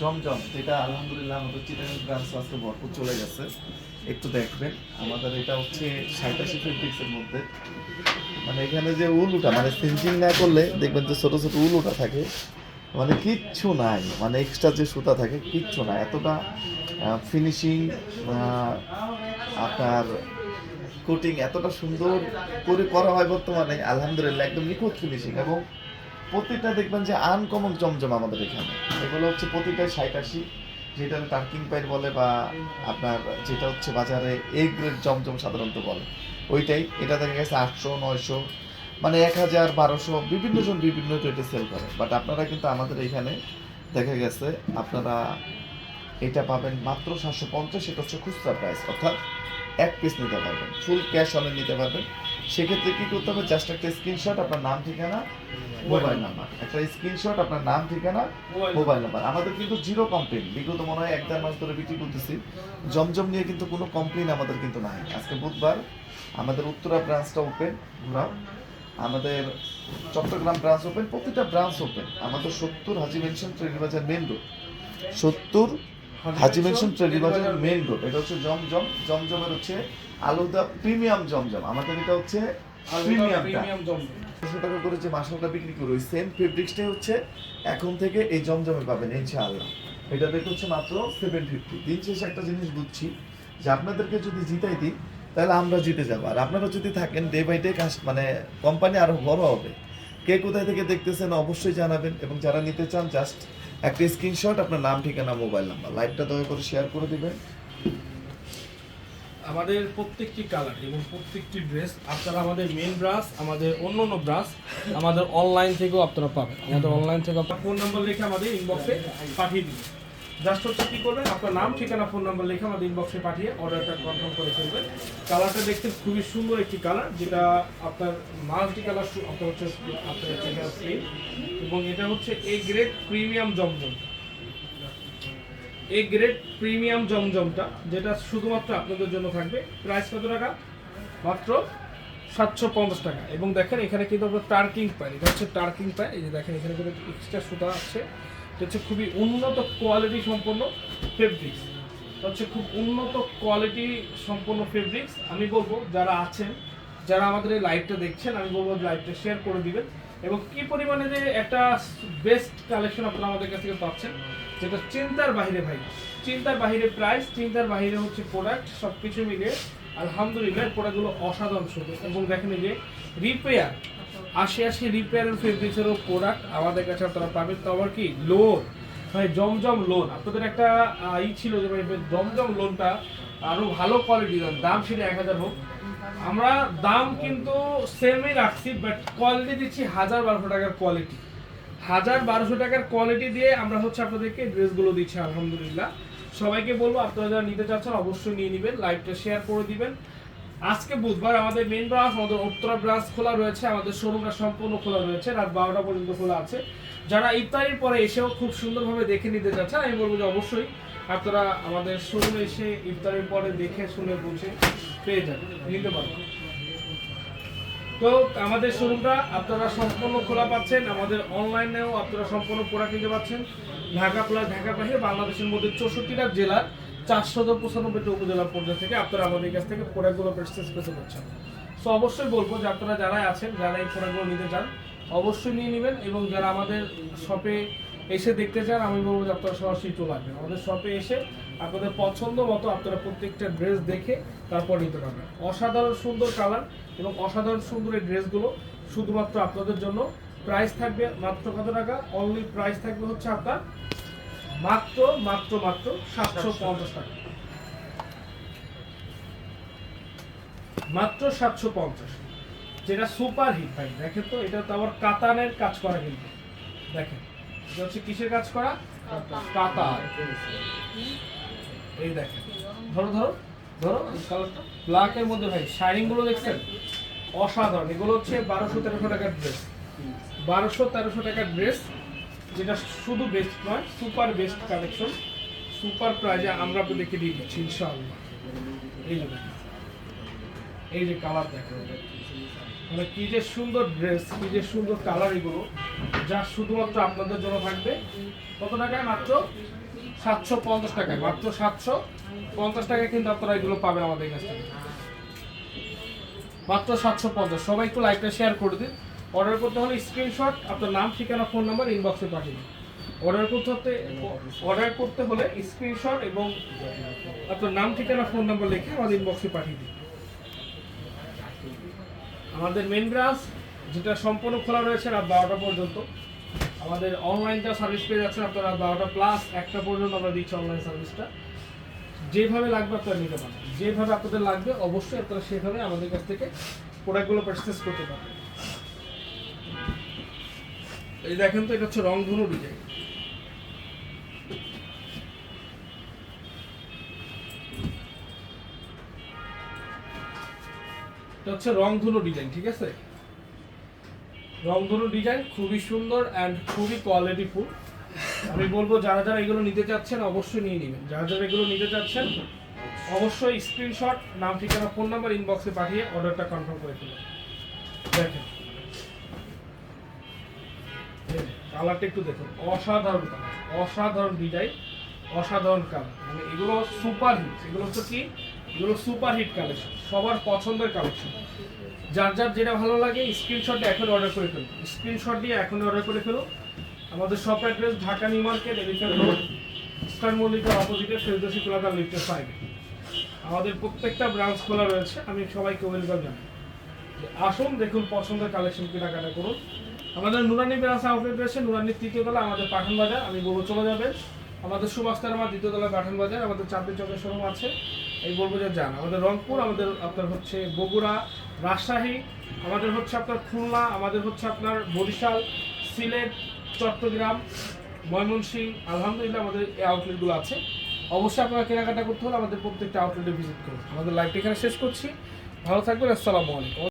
জমজম, যেটা আলহামদুলিল্লাহ আমাদের চিটাগাং ব্রাঞ্চ আজকে ভরপুর চলে গেছে। একটু দেখবেন, আমাদের এটা হচ্ছে সাইটাশি ফেব্রিক্সের মধ্যে। মানে এখানে যে উলুটা মানে সিঞ্চিং না করলে দেখবেন যে ছোট ছোট উলুটা থাকে। মানে কিচ্ছু নাই মানে এক্সট্রা যে সুতা থাকে, কিচ্ছু নাই। এতটা ফিনিশিং আপনার কোটিং এতটা সুন্দর করে করা হয় বর্তমানে, আলহামদুলিল্লাহ, একদম নিখুঁত ফিনিশিং এবং প্রতিটা দেখবেন যে আনকমন জমজম আমাদের এখানে। এগুলো হচ্ছে প্রতিটাই ষাট যেটা টার্কিং পাইট বলে বা আপনার যেটা হচ্ছে বাজারে এ গ্রেড জমজম সাধারণত বলে। ওইটাই, এটা দেখা গেছে আটশো, নয়শো মানে এক হাজার বারোশো, বিভিন্ন জন বিভিন্ন রেটে সেল করে। বাট আপনারা কিন্তু আমাদের এখানে দেখা গেছে আপনারা এটা পাবেন মাত্র সাতশো পঞ্চাশ, এটা হচ্ছে খুচরা প্রাইস অর্থাৎ এক পিস নিতে পারবেন ফুল ক্যাশ অনে নিতে পারবেন। সেক্ষেত্রে কি করতে হবে? জাস্ট একটা স্ক্রিনশট আপনার নাম ঠিকানা মোবাইল নাম্বার একটা স্ক্রিনশট আপনার নাম ঠিকানা মোবাইল নাম্বার আমাদের কিন্তু জিরো কমপ্লেন বিগত মনে হয় এক দেড় মাস ধরে বিক্রি করতেছি জমজম নিয়ে কিন্তু কোনো কমপ্লেন আমাদের কিন্তু নাই। আজকে বুধবার আমাদের উত্তরা ব্রাঞ্চটা ওপেন ঘুরাও। আমাদের চট্টগ্রাম ব্রাঞ্চ ওপেন প্রতিটা ব্রাঞ্চ ওপেন আমাদের সত্তর হাজি মেনশন ট্রেডি বাজার মেন রোড সত্তর হাজি মেনশন ট্রেডি বাজার মেন রোড এটা হচ্ছে জমজম। জমজমের হচ্ছে আলুদা প্রিমিয়াম জমজম। আমাদের এটা হচ্ছে প্রিমিয়ামটা দুশো টাকা করে যে মাসালটা বিক্রি করি ওই সেম ফেব্রিক্সটাই হচ্ছে এখন থেকে এই জমজমে পাবেন ইনশাআল্লাহ। এটা রেট হচ্ছে মাত্র সেভেন ফিফটি দিন শেষে একটা জিনিস বুঝছি যে আপনাদেরকে যদি জিতাই দিই তাহলে আমরা জিতে যাব। আর আপনারা যদি থাকেন ডে বাই ডে কাজ মানে কোম্পানি আরও বড় হবে। কে কোথায় থেকে দেখতেছেন অবশ্যই জানাবেন এবং যারা নিতে চান জাস্ট একটা স্ক্রিনশট আপনার নাম, ঠিকানা মোবাইল নাম্বার লাইভটা দয়া করে শেয়ার করে দিবেন। আমাদের প্রত্যেকটি কালার এবং প্রত্যেকটি ড্রেস আপনারা আমাদের মেন ব্রাশ আমাদের অন্য অন্য ব্রাশ আমাদের অনলাইন থেকেও আপনারা পাবেন। আমাদের অনলাইন থেকে ফোন নাম্বার লিখে আমাদের ইনবক্সে পাঠিয়ে দিন জাস্ট হচ্ছে কী করবেন? আপনার নাম, ঠিকানা, ফোন নাম্বার লিখে আমাদের ইনবক্সে পাঠিয়ে অর্ডারটা কনফার্ম করে ফেলবেন। কালারটা দেখতে খুবই সুন্দর একটি কালার যেটা আপনার মাল্টি কালার আপনার হচ্ছে আপনার হচ্ছে এবং এটা হচ্ছে A grade premium Zamzam. A grade premium জমজমটা, যেটা শুধুমাত্র আপনাদের জন্য থাকবে। প্রাইস কত টাকা? মাত্র সাতশো পঞ্চাশ টাকা। এবং দেখেন এখানে কিন্তু আপনার টার্কিং পায়। এটা হচ্ছে টার্কিং পায়। এই যে দেখেন এখানে কিন্তু এক্সট্রা সুতা আছে। হচ্ছে খুবই উন্নত কোয়ালিটি সম্পন্ন ফেব্রিক্স হচ্ছে খুব উন্নত কোয়ালিটি সম্পন্ন ফেব্রিক্স আমি বলব, যারা আছেন, যারা আমাদের এই লাইভটা দেখছেন, আমি বলব লাইভটা শেয়ার করে দিবেন এবং কি পরিমাণে যে একটা বেস্ট কালেকশন আপনারা আমাদের কাছ থেকে পাচ্ছেন, যেটা চিন্তার বাহিরে ভাই, চিন্তার বাহিরে প্রাইস চিন্তার বাহিরে হচ্ছে প্রোডাক্ট সব কিছু মিলে আলহামদুলিল্লাহ প্রোডাক্টগুলো অসাধারণ সুন্দর। এবং দেখেন যে রিপেয়ার আশি আশি রিপেয়ার রিপেয়ারের ফেব্রিক্সেরও প্রোডাক্ট আমাদের কাছে আপনারা পাবেন। তো আবার কি? লোন মানে জমজম লোন আপনাদের একটা ই ছিল যে ভাই জমজম লোনটা আরও ভালো কোয়ালিটি দাম সেটা এক হাজার হোক। আমরা দাম কিন্তু সেমই রাখছি বাট কোয়ালিটি দিচ্ছি হাজার বারোশো টাকার কোয়ালিটি হাজার বারোশো টাকার কোয়ালিটি দিয়ে আমরা হচ্ছে আপনাদেরকে ড্রেসগুলো দিচ্ছি, আলহামদুলিল্লাহ। সবাইকে বলব, আপনারা যারা নিতে চাচ্ছেন, অবশ্যই নিয়ে নেবেন লাইভটা শেয়ার করে দিবেন। আজকে বুধবার আমাদের মেন ব্রাঞ্চ আমাদের উত্তরা ব্রাঞ্চ খোলা রয়েছে, আমাদের শোরুমটা সম্পূর্ণ খোলা রয়েছে, রাত বারোটা পর্যন্ত খোলা আছে। যারা ইফতারির পরে এসেও খুব সুন্দরভাবে দেখে নিতে চাচ্ছেন, আমি বলব যে অবশ্যই আপনারা আমাদের শোরুমে এসে ইফতারির পরে দেখে, শুনে, বুঝে পেয়ে যাবেন নিতে পারবেন তো আমাদের শোরুমটা আপনারা সম্পূর্ণ খোলা পাচ্ছেন, আমাদের অনলাইনেও আপনারা সম্পূর্ণ প্রোডাক্ট নিতে পাচ্ছেন। ঢাকা প্লাস ঢাকা বাইরে বাংলাদেশের মধ্যে চৌষট্টিটা জেলার চারশো পঁচানব্বইটা উপজেলা পর্যায়ে থেকে আপনারা আমাদের কাছ থেকে প্রোডাক্টগুলো পারচেস করতে পারছেন। সো অবশ্যই বলব যে আপনারা যারাই আছেন, যারা এই প্রোডাক্টগুলো নিতে চান, অবশ্যই নিয়ে নেবেন এবং যারা আমাদের শপে এসে দেখতে চান, আমি বলব যে আপনারা সরাসরি চলে আসবেন। আমাদের শপে এসে আপনাদের পছন্দ মতো আপনারা প্রত্যেকটা ড্রেস দেখে তারপর নিতে পারবেন। অসাধারণ সুন্দর কালার এবং অসাধারণ সুন্দর এই ড্রেসগুলো শুধুমাত্র আপনাদের জন্য। প্রাইস থাকবে মাত্র কত টাকা? অনলি প্রাইস থাকবে হচ্ছে আপনার মাত্র মাত্র মাত্র সাতশো পঞ্চাশ টাকা। মাত্র সাতশো পঞ্চাশ। যেটা সুপার হিট ভাই দেখেন তো এটা তো আবার কাতানের কাজ করা কিন্তু। দেখেন এটা হচ্ছে কিসের কাজ করা? কাতার। এই দেখেন ধরো ধরো ধরো এই কালারটা ব্ল্যাকের মধ্যে ভাই শাইনিংগুলো দেখছেন? অসাধারণ। এগুলো হচ্ছে বারোশো তেরোশো টাকার ড্রেস বারোশো তেরোশো টাকার ড্রেস যেটা শুধু বেস্ট নয় সুপার বেস্ট কালেকশন সুপার প্রাইজে আমরা আপনাদেরকে দিয়ে দিচ্ছি ইনশাআল্লাহ। এই যে এই যে কালার দেখেন মানে কি যে সুন্দর ড্রেস কি যে সুন্দর কালার এগুলো, যা শুধুমাত্র আপনাদের জন্য থাকবে। কত টাকায় মাত্র? সাতশো পঞ্চাশ টাকায়, মাত্র সাতশো পঞ্চাশ টাকায় কিন্তু আপনারা এগুলো পাবেন আমাদের কাছ থেকে। মাত্র সাতশো পঞ্চাশ। সবাই একটু লাইকটা শেয়ার করে দিন। অর্ডার করতে হলে স্ক্রিনশট আপনার নাম, ঠিকানা ফোন নাম্বার ইনবক্সে পাঠিয়ে দিন। অর্ডার করতে হতে অর্ডার করতে হলে স্ক্রিনশট এবং আপনার নাম, ঠিকানা ফোন নাম্বার লিখে আমাদের ইনবক্সে পাঠিয়ে দিন। আমাদের মেন ব্রাঞ্চ যেটা সম্পূর্ণ খোলা রয়েছে রাত বারোটা পর্যন্ত। আমাদের অনলাইনটা সার্ভিস পেয়ে যাচ্ছেন আপনারা বারোটা প্লাস একটা পর্যন্ত আমরা দিচ্ছি অনলাইন সার্ভিসটা যেভাবে লাগবে আপনারা নিতে পারেন যেভাবে আপনাদের লাগবে, অবশ্যই আপনারা সেভাবে আমাদের কাছ থেকে প্রোডাক্টগুলো পারচেস করতে পারবেন। এই দেখেন তো, এটা হচ্ছে রংধনু ডিজাইন। এটা হচ্ছে রংধনু ডিজাইন, ঠিক আছে? রংধনু ডিজাইন খুবই সুন্দর অ্যান্ড খুবই কোয়ালিটিফুল আমি বলব, যারা যারা এগুলো নিতে চাচ্ছেন, অবশ্যই নিয়ে নেবেন। যারা যারা এগুলো নিতে চাচ্ছেন, অবশ্যই স্ক্রিনশট নাম, ঠিকানা ফোন নাম্বার ইনবক্সে পাঠিয়ে অর্ডারটা কনফার্ম করে ফেলুন। দেখেন। কালারটা একটু দেখুন। অসাধারণ কালার অসাধারণ ডিজাইন অসাধারণ কালার মানে এগুলো সুপার হিট এগুলো হচ্ছে কি? এগুলো সুপার হিট কালেকশন সবার পছন্দের কালেকশন যার যার যেটা ভালো লাগে স্ক্রিনশটটা এখন অর্ডার করে ফেলুন। স্ক্রিনশট দিয়ে এখন অর্ডার করে ফেলুন। আমাদের shop address Dhaka new market elephant road star মল্লিকার অপোজিটে ফেরদোসি কুলাকার লিফটের সাইডে আমাদের প্রত্যেকটা ব্রাঞ্চ খোলা রয়েছে। আমি সবাইকে ওয়েলকাম জানাই। আসুন, দেখুন পছন্দের কালেকশন কেনাকাটা করুন। আমাদের নুরানি ব্রাঞ্চ আউটলেট রয়েছে, নুরানির তৃতীয় তলা আমাদের পাঠান বাজার। আমি বলব চলে যাবেন। আমাদের সুভাষতার আমার দ্বিতীয় তলা পাঠান বাজার, আমাদের চাঁদনি চকের শোরুম আছে। এই বলব যে যান, আমাদের রংপুর, আমাদের আপনার হচ্ছে বগুড়া, রাজশাহী, আমাদের হচ্ছে আপনার খুলনা, আমাদের হচ্ছে আপনার বরিশাল, সিলেট, চট্টগ্রাম, ময়মনসিংহ, আলহামদুলিল্লাহ আমাদের এই আউটলেটগুলো আছে। অবশ্যই আপনারা কেনাকাটা করতে হলে আমাদের প্রত্যেকটা আউটলেটে ভিজিট করুন। আমাদের লাইভটা এখানে শেষ করছি। ভালো থাকবেন, আসসালামু আলাইকুম।